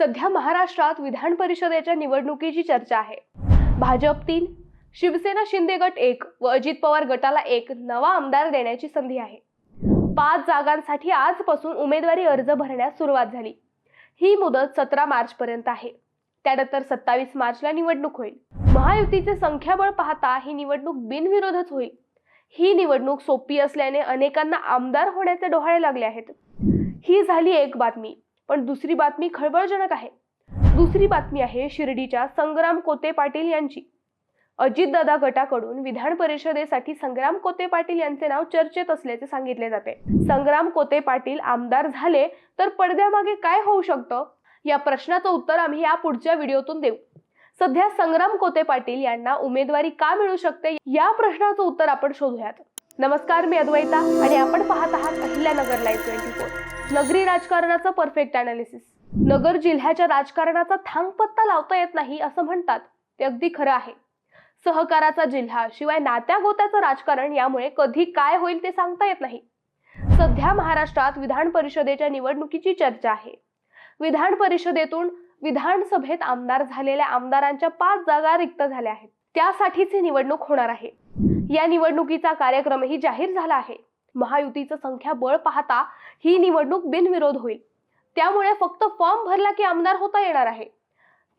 सध्या महाराष्ट्रात विधान परिषदेच्या निवडणुकीची चर्चा आहे. भाजप तीन शिवसेना शिंदे गट एक व अजित पवार गटाला एक नवा आमदार देण्याची संधी आहे. पाच जागांसाठी आजपासून उमेदवारी अर्ज भरण्यास सुरुवात झाली. ही मुदत सतरा मार्च पर्यंत आहे. त्यानंतर सत्तावीस मार्चला निवडणूक होईल. महायुतीचे संख्याबळ पाहता ही निवडणूक बिनविरोधच होईल. ही निवडणूक सोपी असल्याने अनेकांना आमदार होण्याचे डोहाळे लागले आहेत. ही झाली एक बातमी. पण दुसरी बातमी खळबळजनक आहे. दुसरी बातमी आहे शिर्डीच्या संग्राम कोते पाटील यांची. अजितदादा गटाकडून विधान परिषदेसाठी संग्राम कोते पाटील यांचे नाव चर्चेत असल्याचे सांगितले जाते. संग्राम कोते पाटील आमदार झाले तर पडद्यामागे काय होऊ शकतं? या प्रश्नाचं उत्तर आम्ही या पुढच्या व्हिडिओतून देऊ. सध्या संग्राम कोते पाटील यांना उमेदवारी का मिळू शकते? या प्रश्नाचं उत्तर आपण शोधूयात. नमस्कार मी अद्वैता आणि आपण पाहत आहात अहिल्यानगर लाईव्ह ट्वेंटी फोर नगरी राजकारणाचं परफेक्ट अनालिसिस नगर जिल्ह्याच्या राजकारणाचा थांगपत्ता लावता येत नाही असं म्हणतात. ते अगदी खरं आहे. सहकाराचा जिल्हा शिवाय नात्या गोत्याचं राजकारण यामुळे कधी काय होईल ते सांगता येत नाही. सध्या महाराष्ट्रात विधान परिषदेच्या निवडणुकीची चर्चा आहे. विधान परिषदेतून विधानसभेत आमदार झालेल्या आमदारांच्या पाच जागा रिक्त झाल्या आहेत. त्यासाठीची निवडणूक होणार आहे. या निवडणुकीचा कार्यक्रमही जाहीर झाला आहे. महायुतीचं संख्याबळ पाहता ही निवडणूक बिनविरोध होईल. त्यामुळे फक्त फॉर्म भरला की आमदार होता येणार आहे.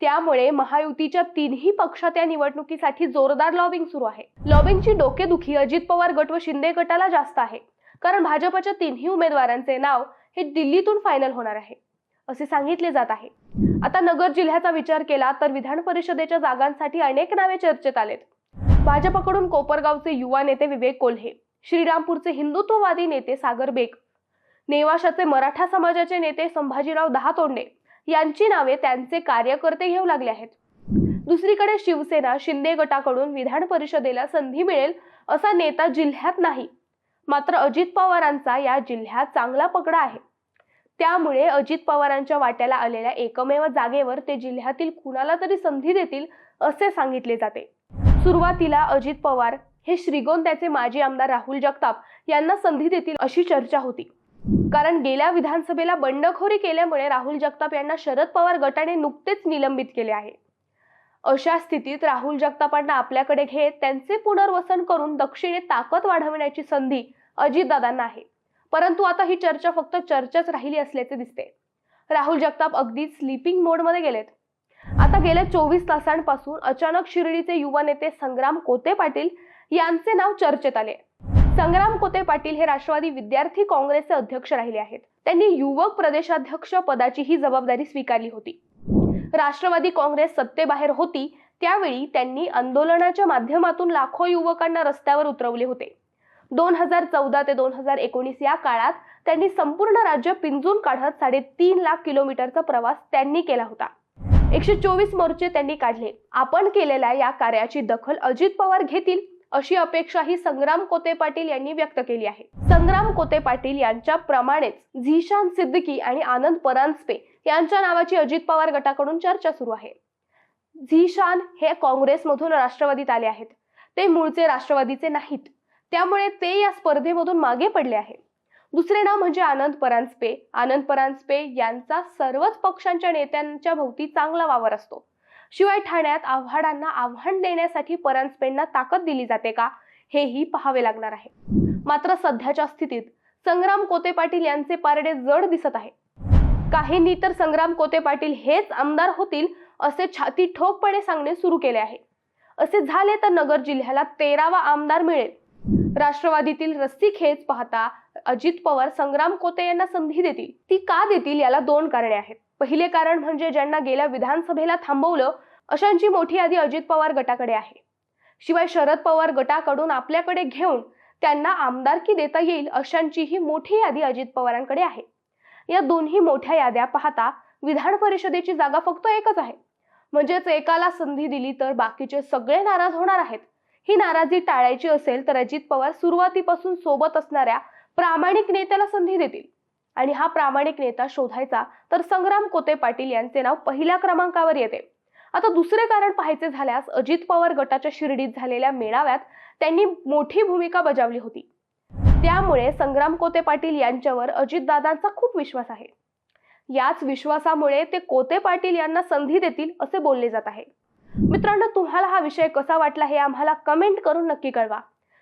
त्यामुळे महायुतीच्या तिन्ही पक्षात या निवडणुकीसाठी जोरदार लॉबिंग सुरू आहे. लॉबिंगची डोकेदुखी अजित पवार गट व शिंदे गटाला जास्त आहे. कारण भाजपच्या तिन्ही उमेदवारांचे नाव हे दिल्लीतून फायनल होणार आहे. असे सांगितले जात आहे. आता नगर जिल्ह्याचा विचार केला तर विधान परिषदेच्या जागांसाठी अनेक नावे चर्चेत आलेत. भाजपकडून कोपरगावचे युवा नेते विवेक कोल्हे श्रीरामपूरचे हिंदुत्ववादी नेते सागर बेग नेवाशाचे मराठा समाजाचे नेते संभाजीराव दहातोंडे यांची नावे त्यांचे कार्यकर्ते घेऊ लागले आहेत. दुसरीकडे शिवसेना शिंदे गटाकडून विधान परिषदेला संधी मिळेल असा नेता जिल्ह्यात नाही. मात्र अजित पवारांचा या जिल्ह्यात चांगला पकडा आहे. त्यामुळे अजित पवारांच्या वाट्याला आलेल्या एकमेव जागेवर ते जिल्ह्यातील कुणाला तरी संधी देतील असे सांगितले जाते. सुरुवातीला अजित पवार हे श्रीगोंद्याचे माजी आमदार राहुल जगताप यांना संधी देतील अशी चर्चा होती. कारण गेल्या विधानसभेला बंडखोरी केल्यामुळे राहुल जगताप यांना शरद पवार गटाने नुकतेच निलंबित केले आहे. अशा स्थितीत राहुल जगतापांना आपल्याकडे घेत त्यांचे पुनर्वसन करून दक्षिणेत ताकद वाढवण्याची संधी अजितदादांना आहे. परंतु आता ही चर्चा फक्त चर्चाच राहिली असल्याचे दिसते. राहुल जगताप अगदी स्लीपिंग मोडमध्ये गेलेत. आता गेल्या चोवीस तासांपासून अचानक शिर्डीचे युवा नेते संग्राम कोते पाटील यांचे नाव चर्चेत आले. संग्राम कोते पाटील हे राष्ट्रवादी विद्यार्थी काँग्रेसचे अध्यक्ष राहिले आहेत. त्यांनी युवक प्रदेशाध्यक्ष पदाची ही जबाबदारी स्वीकारली होती. राष्ट्रवादी काँग्रेस सत्तेबाहेर होती त्यावेळी त्यांनी आंदोलनाच्या माध्यमातून लाखो युवकांना रस्त्यावर उतरवले होते. दोन हजार चौदा ते दोन हजार एकोणीस या काळात त्यांनी संपूर्ण राज्य पिंजून काढत साडेतीन लाख किलोमीटरचा प्रवास त्यांनी केला होता. एकशे चोवीस मोर्चे त्यांनी काढले. आपण केलेल्या या कार्याची दखल अजित पवार घेतील अशी अपेक्षा ही संग्राम कोते पाटील यांनी व्यक्त केली आहे. संग्राम कोते पाटील यांच्या प्रमाणेच झिशान सिद्दकी आणि आनंद परांजपे यांच्या नावाची अजित पवार गटाकडून चर्चा सुरू आहे. झिशान हे काँग्रेसमधून राष्ट्रवादीत आले आहेत. ते मूळचे राष्ट्रवादीचे नाहीत. त्यामुळे ते या स्पर्धेमधून मागे पडले आहे दुसरे नाव म्हणजे आनंद परांजपे. आनंद परांजपे यांचा सर्वच पक्षांच्या नेत्यांच्या भोवती चांगला वावर असतो. शिवाय ठाण्यात आव्हाडांना आव्हान देण्यासाठी परांजपेंना ताकद दिली जाते का? हेही पाहावे लागणार आहे. मात्र सध्याच्या स्थितीत संग्राम कोते पाटील यांचे पारडे जड दिसत आहे. काहींनी तर संग्राम कोते पाटील हेच आमदार होतील असे छाती ठोकपणे सांगणे सुरू केले आहे. असे झाले तर नगर जिल्ह्याला तेरावा आमदार मिळेल. राष्ट्रवादीतील रस्सी खेच पाहता अजित पवार संग्राम कोते यांना संधी देतील. ती का देतील याला दोन कारणे आहेत. पहिले कारण म्हणजे ज्यांना गेल्या विधानसभेला थांबवलं अशांची मोठी यादी अजित पवार गटाकडे आहे. शिवाय शरद पवार गटाकडून आपल्याकडे घेऊन त्यांना आमदारकी देता येईल अशांचीही मोठी यादी अजित पवारांकडे आहे. या दोन्ही मोठ्या याद्या पाहता विधान परिषदेची जागा फक्त एकच आहे. म्हणजेच एकाला संधी दिली तर बाकीचे सगळे नाराज होणार आहेत. ही नाराजी टाळायची असेल तर अजित पवार सुरुवातीपासून सोबत असणाऱ्या प्रामाणिक नेत्याला संधी देतील. आणि हा प्रामाणिक नेता शोधायचा तर संग्राम कोते पाटील यांचे नाव पहिल्या क्रमांकावर येते. आता दुसरे कारण पाहायचे झाल्यास अजित पवार गटाच्या शिर्डीत झालेल्या मेळाव्यात त्यांनी मोठी भूमिका बजावली होती. त्यामुळे संग्राम कोते पाटील यांच्यावर अजितदादांचा खूप विश्वास आहे. याच विश्वासामुळे ते कोते पाटील यांना संधी देतील असे बोलले जात आहे. मित्रांनो तुम्हाला हा विषय कसा वाटला हे आम्हाला कमेंट करून नक्की कळवा.